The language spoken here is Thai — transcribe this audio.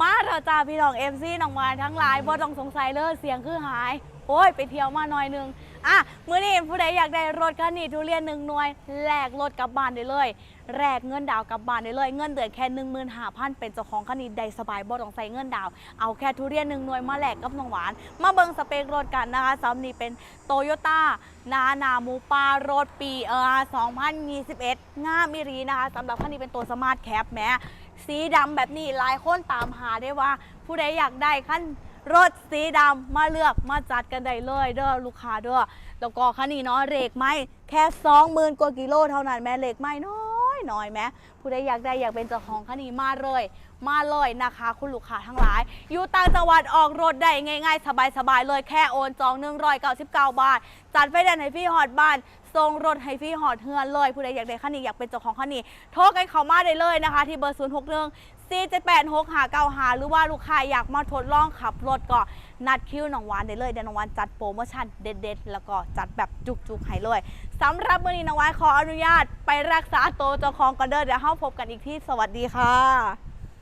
มาเถอะจ้าพี่น้องเอฟซีน้องวานทั้งหลายบ่ต้องสงสัยเลยเสียงคือหาย โอ้ยไปเที่ยวมาหน่อยนึงอะมื้อนี้ผู้ใดอยากได้รถคันนี้ทุเรียนหนึ่งหน่วยแลกรถกลับบ้านได้เลยแลกเงินดาวกลับบ้านได้เลย เงินเดือนแค่หนึ่งหมื่นหาพันเป็นเจ้าของคันนี้ได้สบายบ่ต้องใส่เงินดาว เอาแค่ทุเรียนหนึ่งหน่วยมาแลกกับน้องหวาน มาเบิ่งสเปครถกันนะคะสำนี้เป็นโตโยต้านานามูปารถปีเออ2021 งามมิรีนะคะสำหรับคันนี้เป็นตัวสมาร์ทแคปแม้สีดำแบบนี้หลายคนตามหาได้ว่า ผู้ใดอยากได้ขั้น รถสีดำมาเลือกมาจัดกันได้เลยเด้อลูกค้าเด้อแล้วก็คันนี้เนาะเรกไม้แค่20,000กว่ากิโลเท่านั้นแม่เรกไม้น้อยน้อยแม่ผู้ใดอยากได้อยากเป็นเจ้าของคันนี้มาเลย มาเลยนะคะ คุณลูกค้าทั้งหลาย อยู่ต่างจังหวัดออกรถได้ง่ายๆ สบายๆเลยแค่โอนจอง199บาทจัดไฟแนนซ์ให้พี่ฮอดบ้านส่งรถให้พี่ฮอดเฮือนเลยผู้ใดอยากได้คันนี้อยากเป็นเจ้าของคันนี้โทรกันเข้ามาได้เลยนะคะ ที่เบอร์ 0 6 1 4 7 8 6 5 9 5หรือว่าลูกค้าอยากมาทดลองขับรถก็นัดคิวหนองวานได้เลยเดี๋ยวน้องวานจัดโปรโมชั่นเด็ดๆ แล้วก็จัดแบบจุกๆให้เลยสำหรับมื้อนี้น้องวานขออนุญาตไปรักษาตัวเจ้าของกันเด้อเดี๋ยวเฮาพบกันอีกที่สวัสดีค่ะ